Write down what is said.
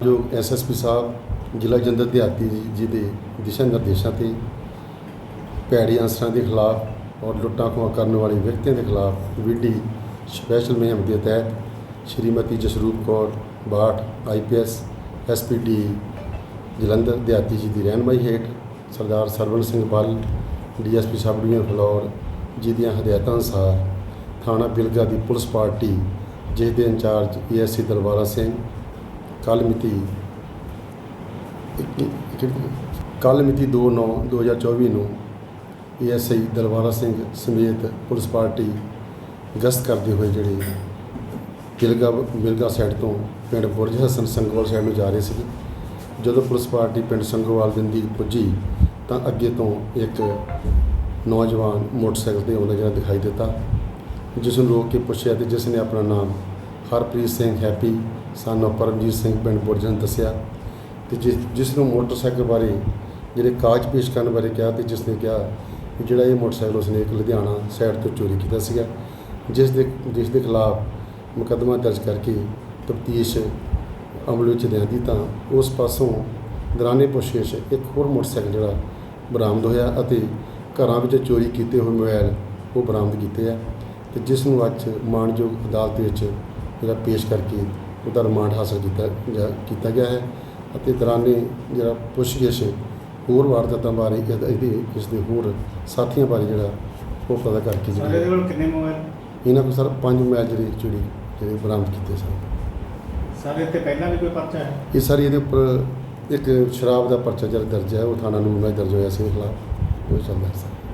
ਮਾਨਯੋਗ ਐਸਐਸਪੀ ਸਾਹਿਬ, ਜ਼ਿਲ੍ਹਾ ਜਲੰਧਰ ਦਿਹਾਤੀ ਜੀ- ਜੀ ਦੇ ਦਿਸ਼ਾ ਨਿਰਦੇਸ਼ਾਂ ਤੇ ਭੈੜੀ ਅਨਸਰਾਂ ਦੇ ਖਿਲਾਫ ਔਰ ਲੁੱਟਾਂ ਖੋਹਾਂ ਕਰਨ ਵਾਲੇ ਵਿਅਕਤੀਆਂ ਦੇ ਖਿਲਾਫ ਵੀਡੀ ਸਪੈਸ਼ਲ ਮੁਹਿੰਮ ਦੇ ਤਹਿਤ ਸ਼੍ਰੀਮਤੀ ਜਸਰੂਪ ਕੌਰ ਬਾਠ ਆਈਪੀਐਸ ਐਸਪੀਡੀ ਜਲੰਧਰ ਦਿਹਾਤੀ ਜੀ ਦੀ ਰਹਿਨਮਾਈ ਹੇਠ Sardar Sarwan Singh Bal DSP sub division Phillaur ji ਦੀਆਂ ਹਦਾਇਤਾਂ ਅਨੁਸਾਰ ਥਾਣਾ ਬਿਲਗਾ ਦੀ ਪੁਲਿਸ ਪਾਰਟੀ, ਜਿਸ ਦੇ ਇੰਚਾਰਜ ਏਐਸਸੀ ਦਲਵਾਰਾ ਸਿੰਘ ਕੱਲ੍ਹ ਮਿਤੀ ਕੱਲ੍ਹ ਮਿਤੀ 2/9/2024 ਨੂੰ ਏਐਸਆਈ ਦਲਵਾਰਾ ਸਿੰਘ ਸਮੇਤ ਪੁਲਿਸ ਪਾਰਟੀ ਗਸ਼ਤ ਕਰਦੇ ਹੋਏ ਜਿਹੜੇ ਗਿਲਗਾ ਬਿਲਗਾ ਸਾਈਡ ਤੋਂ ਪਿੰਡ ਬੁਰਜ ਹਸਨ ਸੰਗੋਲ ਸਾਈਡ ਨੂੰ ਜਾ ਰਹੇ ਸੀ ਜਦੋਂ ਪੁਲਿਸ ਪਾਰਟੀ ਪਿੰਡ ਸੰਗੋਵਾਲ ਦੇ ਨਜ਼ਦੀਕ ਪੁੱਜੀ, ਤਾਂ ਅੱਗੇ ਤੋਂ ਇੱਕ ਨੌਜਵਾਨ ਮੋਟਰਸਾਈਕਲ ਤੇ ਆਉਂਦਾ ਜਿਹੜਾ ਦਿਖਾਈ ਦਿੱਤਾ, ਜਿਸ ਨੂੰ ਰੋਕ ਕੇ ਪੁੱਛਿਆ ਤੇ ਜਿਸ ਨੇ ਆਪਣਾ ਨਾਮ ਹਰਪ੍ਰੀਤ ਸਿੰਘ ਹੈਪੀ ਸਾਨੂੰ ਪਰਮਜੀਤ ਸਿੰਘ ਪਿੰਡ ਬੁਰਜਨ ਦੱਸਿਆ ਤੇ ਜਿਸ ਜਿਸ ਨੂੰ ਮੋਟਰਸਾਈਕਲ ਬਾਰੇ ਜਿਹੜੇ ਕਾਗਜ਼ ਪੇਸ਼ ਕਰਨ ਬਾਰੇ ਕਿਹਾ ਤੇ ਜਿਸ ਨੇ ਕਿਹਾ ਕਿ ਜਿਹੜਾ ਇਹ ਮੋਟਰਸਾਈਕਲ ਉਸਨੇ ਇੱਕ ਲੁਧਿਆਣਾ ਸਾਈਡ ਤੋਂ ਚੋਰੀ ਕੀਤਾ ਸੀਗਾ, ਜਿਸ ਦੇ ਜਿਸ ਦੇ ਖਿਲਾਫ ਮੁਕੱਦਮਾ ਦਰਜ ਕਰਕੇ ਤਫਤੀਸ਼ ਅਮਲ ਵਿੱਚ ਲਿਆਂਦੀ ਤਾਂ ਉਸ ਪਾਸੋਂ ਦੌਰਾਨੇ ਪੁੱਛਗਿੱਛ ਇੱਕ ਹੋਰ ਮੋਟਰਸਾਈਕਲ ਜਿਹੜਾ ਬਰਾਮਦ ਹੋਇਆ ਅਤੇ ਘਰਾਂ ਵਿੱਚ ਚੋਰੀ ਕੀਤੇ ਹੋਏ ਮੋਬਾਈਲ ਉਹ ਬਰਾਮਦ ਕੀਤੇ ਆ ਤੇ ਜਿਸ ਨੂੰ ਅੱਜ ਮਾਣਯੋਗ ਅਦਾਲਤ ਵਿੱਚ ਜਿਹੜਾ ਪੇਸ਼ ਕਰਕੇ ਉਹਦਾ ਰਿਮਾਂਡ ਹਾਸਲ ਕੀਤਾ ਜਾ- ਕੀਤਾ ਗਿਆ ਹੈ ਅਤੇ ਦੌਰਾਨੇ ਜਿਹੜਾ ਪੁੱਛਗਿੱਛ ਹੋਰ ਵਾਰਦਾਤਾਂ ਬਾਰੇ ਇਹਦਾ- ਇਹਦੇ ਇਸ ਦੇ ਹੋਰ ਸਾਥੀਆਂ ਬਾਰੇ ਜਿਹੜਾ ਉਹ ਪਤਾ ਕਰਕੇ ਸਾਡੇ ਜਿਹੜਾ ਕੋਲ ਕਿੰਨੇ ਮੋਬਾਈਲ? ਇਹਨਾਂ ਕੋਲ ਸਰ ਪੰਜ ਮੋਬਾਈਲ ਜਿਹੜੇ ਚੋਰੀ ਜਿਹੜੇ ਬਰਾਮਦ ਕੀਤੇ ਸਨ। ਸਾਰੇ ਤੇ ਪਹਿਲਾਂ ਵੀ ਕੋਈ ਪਰਚਾ ਹੈ? ਇਹ ਸਾਰੀ ਇਹਦੇ ਉੱਪਰ ਇੱਕ ਸ਼ਰਾਬ ਦਾ ਪਰਚਾ ਜਿਹੜਾ ਦਰਜ ਹੈ ਉਹ ਥਾਣਾ ਨੂੰ ਦਰਜ ਹੋਇਆ ਸੀ ਖਿਲਾਫ ਉਹ ਚੱਲਦਾ ਸਰ।